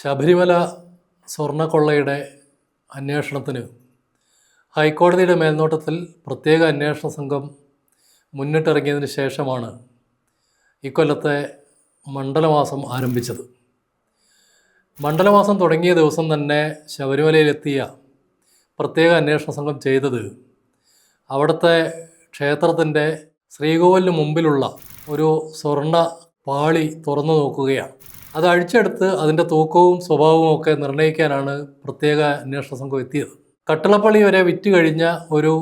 ശബരിമല സ്വർണക്കൊള്ളയുടെ അന്വേഷണത്തിന് ഹൈക്കോടതിയുടെ മേൽനോട്ടത്തിൽ പ്രത്യേക അന്വേഷണ സംഘം മുന്നിട്ടിറങ്ങിയതിന് ശേഷമാണ് ഇക്കൊല്ലത്തെ മണ്ഡലമാസം ആരംഭിച്ചത്. മണ്ഡലമാസം തുടങ്ങിയ ദിവസം തന്നെ ശബരിമലയിലെത്തിയ പ്രത്യേക അന്വേഷണ സംഘം ചെയ്തത് അവിടുത്തെ ക്ഷേത്രത്തിന്റെ ശ്രീകോവിലിന് മുമ്പിലുള്ള ഒരു സ്വർണ പാളി തുറന്നു നോക്കുകയാണ്. അത് അഴിച്ചെടുത്ത് അതിന്റെ തൂക്കവും സ്വഭാവവും ഒക്കെ നിർണയിക്കാനാണ് പ്രത്യേക അന്വേഷണ സംഘം എത്തിയത്. കട്ടിളപ്പള്ളി വരെ വിറ്റ് കഴിഞ്ഞ ഒരു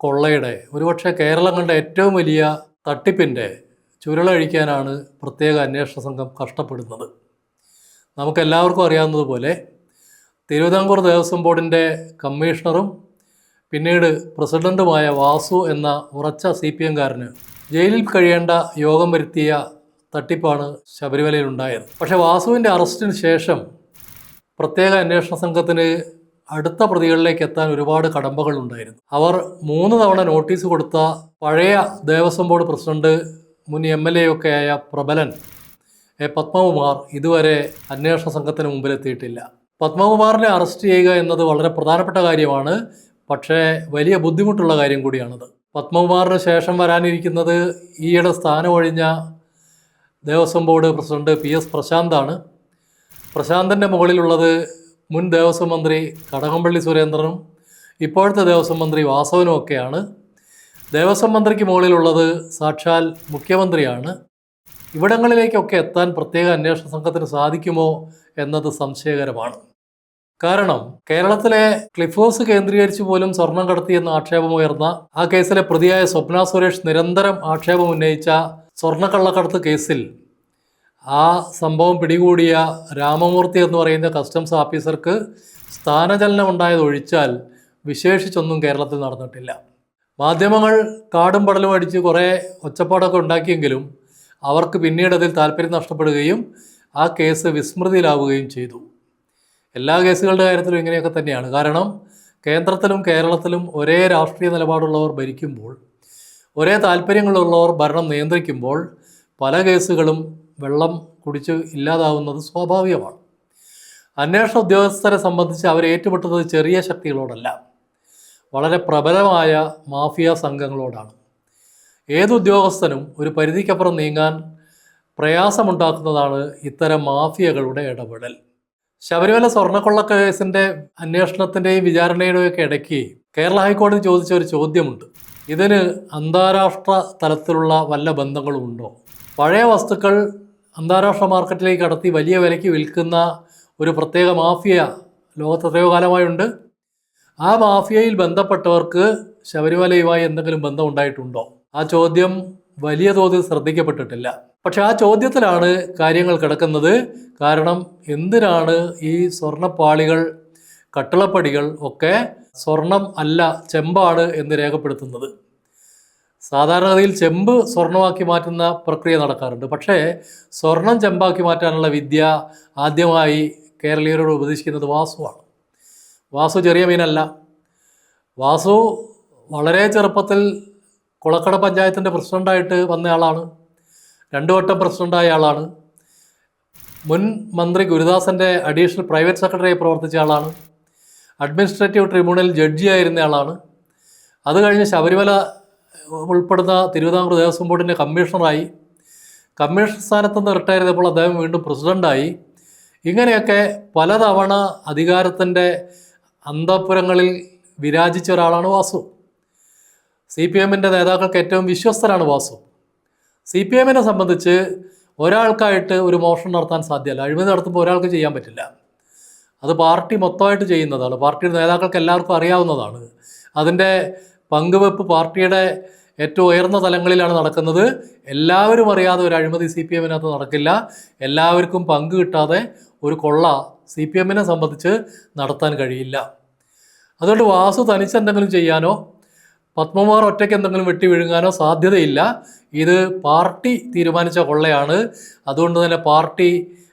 കൊള്ളയുടെ ഒരുപക്ഷെ കേരളം കണ്ട ഏറ്റവും വലിയ തട്ടിപ്പിന്റെ ചുരുളഴിക്കാനാണ് പ്രത്യേക അന്വേഷണ സംഘം കഷ്ടപ്പെടുന്നത്. നമുക്കെല്ലാവർക്കും അറിയാവുന്നതുപോലെ തിരുവിതാംകൂർ ദേവസ്വം ബോർഡിന്റെ കമ്മീഷണറും പിന്നീട് പ്രസിഡന്റുമായ വാസു എന്ന ഉറച്ച സി പി എംകാരന് ജയിലിൽ കഴിയേണ്ട യോഗം വരുത്തിയ തട്ടിപ്പാണ് ശബരിമലയിൽ ഉണ്ടായത് പക്ഷേ വാസുവിന്റെ അറസ്റ്റിന് ശേഷം പ്രത്യേക അന്വേഷണ സംഘത്തിന് അടുത്ത പ്രതികളിലേക്ക് എത്താൻ ഒരുപാട് കടമ്പകൾ ഉണ്ടായിരുന്നു അവർ മൂന്ന് തവണ നോട്ടീസ് കൊടുത്ത പഴയ ദേവസ്വം ബോർഡ് പ്രസിഡന്റ് മുൻ എം എൽ എ ഒക്കെ ആയ പ്രബലൻ എ പത്മകുമാർ ഇതുവരെ അന്വേഷണ സംഘത്തിന് മുമ്പിലെത്തിയിട്ടില്ല. പത്മകുമാറിനെ അറസ്റ്റ് ചെയ്യുക എന്നത് വളരെ പ്രധാനപ്പെട്ട കാര്യമാണ്. പക്ഷേ വലിയ ബുദ്ധിമുട്ടുള്ള കാര്യം കൂടിയാണത്. പത്മകുമാറിന് ശേഷം വരാനിരിക്കുന്നത് ഈയിടെ സ്ഥാനമൊഴിഞ്ഞ Devaswom board president P S പ്രശാന്താണ്. പ്രശാന്തിന്റെ മുകളിലുള്ളത് മുൻ ദേവസ്വം മന്ത്രി കടകംപള്ളി സുരേന്ദ്രനും ഇപ്പോഴത്തെ ദേവസ്വം മന്ത്രി വാസവനും ഒക്കെയാണ്. ദേവസ്വം മന്ത്രിക്ക് മുകളിലുള്ളത് സാക്ഷാൽ മുഖ്യമന്ത്രിയാണ്. ഇവിടങ്ങളിലേക്കൊക്കെ എത്താൻ പ്രത്യേക അന്വേഷണ സംഘത്തിന് സാധിക്കുമോ എന്നത് സംശയകരമാണ്. കാരണം കേരളത്തിലെ ക്ലിഫ് ഹൗസ് കേന്ദ്രീകരിച്ച് പോലും സ്വർണം കടത്തിയെന്ന ആക്ഷേപമുയർന്ന ആ കേസിലെ പ്രതിയായ സ്വപ്ന സുരേഷ് നിരന്തരം ആക്ഷേപം ഉന്നയിച്ച സ്വർണക്കള്ളക്കടത്ത് കേസിൽ ആ സംഭവം പിടികൂടിയ രാമമൂർത്തി എന്ന് പറയുന്ന കസ്റ്റംസ് ഓഫീസർക്ക് സ്ഥാനചലനം ഉണ്ടായത് ഒഴിച്ചാൽ വിശേഷിച്ചൊന്നും കേരളത്തിൽ നടന്നിട്ടില്ല. മാധ്യമങ്ങൾ കാടും പടലും അടിച്ച് കുറേ ഒച്ചപ്പാടൊക്കെ ഉണ്ടാക്കിയെങ്കിലും അവർക്ക് പിന്നീട് അതിൽ താല്പര്യം നഷ്ടപ്പെടുകയും ആ കേസ് വിസ്മൃതിയിലാവുകയും ചെയ്തു. എല്ലാ കേസുകളുടെ കാര്യത്തിലും ഇങ്ങനെയൊക്കെ തന്നെയാണ്. കാരണം കേന്ദ്രത്തിലും കേരളത്തിലും ഒരേ രാഷ്ട്രീയ നിലപാടുള്ളവർ ഭരിക്കുമ്പോൾ ഒരേ താല്പര്യങ്ങളുള്ളവർ ഭരണം നിയന്ത്രിക്കുമ്പോൾ പല കേസുകളും വെള്ളം കുടിച്ച് ഇല്ലാതാവുന്നത് സ്വാഭാവികമാണ്. അന്വേഷണ ഉദ്യോഗസ്ഥരെ സംബന്ധിച്ച് അവർ ഏറ്റുമുട്ടുന്നത് ചെറിയ ശക്തികളോടല്ല വളരെ പ്രബലമായ മാഫിയ സംഘങ്ങളോടാണ്. ഏത് ഉദ്യോഗസ്ഥനും ഒരു പരിധിക്കപ്പുറം നീങ്ങാൻ പ്രയാസമുണ്ടാക്കുന്നതാണ് ഇത്തരം മാഫിയകളുടെ ഇടപെടൽ. ശബരിമല സ്വർണക്കൊള്ള കേസിന്റെ അന്വേഷണത്തിന്റെയും വിചാരണയുടെയും ഒക്കെ ഇടയ്ക്ക് കേരള ഹൈക്കോടതി ചോദിച്ച ഒരു ചോദ്യമുണ്ട്. ഇതിന് അന്താരാഷ്ട്ര തലത്തിലുള്ള വല്ല ബന്ധങ്ങളും ഉണ്ടോ പഴയ വസ്തുക്കൾ അന്താരാഷ്ട്ര മാർക്കറ്റിലേക്ക് കടത്തി വലിയ വിലയ്ക്ക് വിൽക്കുന്ന ഒരു പ്രത്യേക മാഫിയ ലോകത്ത് എത്രയോ കാലമായുണ്ട്. ആ മാഫിയയിൽ ബന്ധപ്പെട്ടവർക്ക് ശബരിമലയുമായി എന്തെങ്കിലും ബന്ധം ഉണ്ടായിട്ടുണ്ടോ? ആ ചോദ്യം വലിയ തോതിൽ ശ്രദ്ധിക്കപ്പെട്ടിട്ടില്ല. പക്ഷെ ആ ചോദ്യത്തിലാണ് കാര്യങ്ങൾ കിടക്കുന്നത്. കാരണം എന്തിനാണ് ഈ സ്വർണപ്പാളികൾ കട്ടിളപ്പടികൾ ഒക്കെ സ്വർണം അല്ല ചെമ്പാണ് എന്ന് രേഖപ്പെടുത്തുന്നത്. സാധാരണഗതിയിൽ ചെമ്പ് സ്വർണമാക്കി മാറ്റുന്ന പ്രക്രിയ നടക്കാറുണ്ട്. പക്ഷേ സ്വർണം ചെമ്പാക്കി മാറ്റാനുള്ള വിദ്യ ആദ്യമായി കേരളീയരോട് ഉപദേശിക്കുന്നത് വാസുവാണ് വാസു ചെറിയ മീനല്ല. വാസു വളരെ ചെറുപ്പത്തിൽ കുളക്കട പഞ്ചായത്തിന്റെ പ്രസിഡന്റായിട്ട് വന്നയാളാണ് രണ്ടു വട്ടം പ്രസിഡന്റായ ആളാണ്. മുൻ മന്ത്രി ഗുരുദാസന്റെ അഡീഷണൽ പ്രൈവറ്റ് സെക്രട്ടറിയായി പ്രവർത്തിച്ച ആളാണ്. അഡ്മിനിസ്ട്രേറ്റീവ് ട്രിബ്യൂണൽ ജഡ്ജിയായിരുന്നയാളാണ്. അത് കഴിഞ്ഞ് ശബരിമല ഉൾപ്പെടുന്ന തിരുവിതാംകൂർ ദേവസ്വം ബോർഡിന്റെ കമ്മീഷണറായി. കമ്മീഷൻ സ്ഥാനത്ത് നിന്ന് റിട്ടയർ ചെയ്തപ്പോൾ അദ്ദേഹം വീണ്ടും പ്രസിഡന്റായി ഇങ്ങനെയൊക്കെ പലതവണ അധികാരത്തിന്റെ അന്തപുരങ്ങളിൽ വിരാജിച്ച ഒരാളാണ് വാസു. സി പി എമ്മിന്റെ നേതാക്കൾക്ക് ഏറ്റവും വിശ്വസ്തരാണ് വാസു. സി പി എമ്മിനെ സംബന്ധിച്ച് ഒരാൾക്കായിട്ട് ഒരു മോഷണം നടത്താൻ സാധ്യമല്ല. അഴിമതി നടത്തുമ്പോൾ ഒരാൾക്ക് ചെയ്യാൻ പറ്റില്ല. അത് പാർട്ടി മൊത്തമായിട്ട് ചെയ്യുന്നതാണ്. പാർട്ടിയുടെ നേതാക്കൾക്ക് എല്ലാവർക്കും അറിയാവുന്നതാണ്. അതിന്റെ പങ്കുവെപ്പ് പാർട്ടിയുടെ ഏറ്റവും ഉയർന്ന തലങ്ങളിലാണ് നടക്കുന്നത്. എല്ലാവരും അറിയാതെ ഒരു അഴിമതി സി പി എമ്മിനകത്ത് നടക്കില്ല. എല്ലാവർക്കും പങ്ക് കിട്ടാതെ ഒരു കൊള്ള സി പി എമ്മിനെ സംബന്ധിച്ച് നടത്താൻ കഴിയില്ല. അതുകൊണ്ട് വാസു തനിച്ച് എന്തെങ്കിലും ചെയ്യാനോ പത്മകുമാർ ഒറ്റയ്ക്ക് എന്തെങ്കിലും വെട്ടി വിഴുങ്ങാനോ സാധ്യതയില്ല. ഇത് പാർട്ടി തീരുമാനിച്ച കൊള്ളയാണ്. അതുകൊണ്ട് തന്നെ പാർട്ടി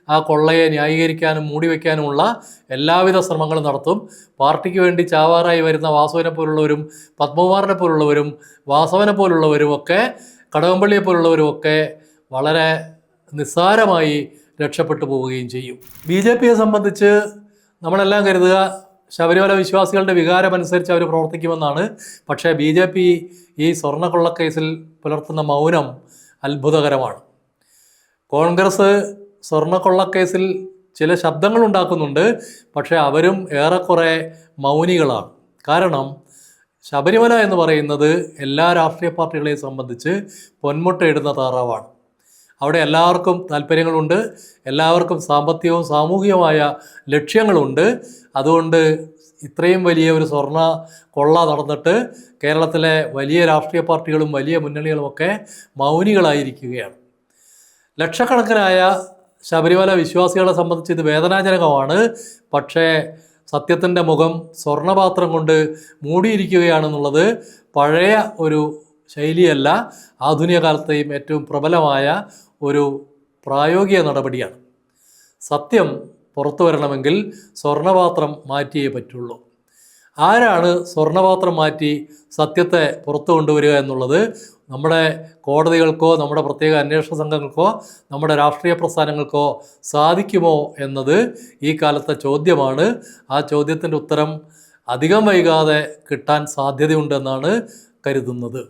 ആ കൊള്ളയെ ന്യായീകരിക്കാനും മൂടിവെക്കാനുമുള്ള എല്ലാവിധ ശ്രമങ്ങളും നടത്തും. പാർട്ടിക്ക് വേണ്ടി ചാവാറായി വരുന്ന വാസുവിനെ പോലുള്ളവരും പത്മകുമാറിനെ പോലുള്ളവരും വാസവനെ പോലുള്ളവരും ഒക്കെ കടകംപള്ളിയെ പോലുള്ളവരും ഒക്കെ വളരെ നിസ്സാരമായി രക്ഷപ്പെട്ടു പോവുകയും ചെയ്യും. ബി ജെ പിയെ സംബന്ധിച്ച് നമ്മളെല്ലാം കരുതുക ശബരിമല വിശ്വാസികളുടെ വികാരമനുസരിച്ച് അവർ പ്രവർത്തിക്കുമെന്നാണ്. പക്ഷേ ബി ജെ പി ഈ സ്വർണക്കൊള്ളക്കേസിൽ പുലർത്തുന്ന മൗനം അത്ഭുതകരമാണ്. കോൺഗ്രസ് സ്വർണക്കൊള്ളക്കേസിൽ ചില ശബ്ദങ്ങൾ ഉണ്ടാക്കുന്നുണ്ട് പക്ഷേ അവരും ഏറെക്കുറെ മൗനികളാണ്. കാരണം ശബരിമല എന്ന് പറയുന്നത് എല്ലാ രാഷ്ട്രീയ പാർട്ടികളെയും സംബന്ധിച്ച് പൊന്മുട്ടയിടുന്ന താറാവാണ്. അവിടെ എല്ലാവർക്കും താല്പര്യങ്ങളുണ്ട്. എല്ലാവർക്കും സാമ്പത്തികവും സാമൂഹികവുമായ ലക്ഷ്യങ്ങളുണ്ട്. അതുകൊണ്ട് ഇത്രയും വലിയ ഒരു സ്വർണ കൊള്ള നടന്നിട്ട് കേരളത്തിലെ വലിയ രാഷ്ട്രീയ പാർട്ടികളും വലിയ മുന്നണികളുമൊക്കെ മൗനികളായിരിക്കുകയാണ്. ലക്ഷക്കണക്കിനായ ശബരിമല വിശ്വാസികളെ സംബന്ധിച്ച് ഇത് വേദനാജനകമാണ്. പക്ഷേ സത്യത്തിന്റെ മുഖം സ്വർണപാത്രം കൊണ്ട് മൂടിയിരിക്കുകയാണെന്നുള്ളത് പഴയ ഒരു ശൈലിയല്ല ആധുനിക കാലത്തെയും ഏറ്റവും പ്രബലമായ ഒരു പ്രായോഗിക നടപടിയാണ്. സത്യം പുറത്തു വരണമെങ്കിൽ സ്വർണപാത്രം മാറ്റിയേ പറ്റുള്ളൂ. ആരാണ് സ്വർണപാത്രം മാറ്റി സത്യത്തെ പുറത്തു കൊണ്ടുവരിക എന്നുള്ളത് നമ്മുടെ കോടതികൾക്കോ നമ്മുടെ പ്രത്യേക അന്വേഷണ സംഘങ്ങൾക്കോ നമ്മുടെ രാഷ്ട്രീയ പ്രസ്ഥാനങ്ങൾക്കോ സാധിക്കുമോ എന്നത് ഈ കാലത്തെ ചോദ്യമാണ്. ആ ചോദ്യത്തിന്റെ ഉത്തരം അധികം വൈകാതെ കിട്ടാൻ സാധ്യതയുണ്ടെന്നാണ് കരുതുന്നത്.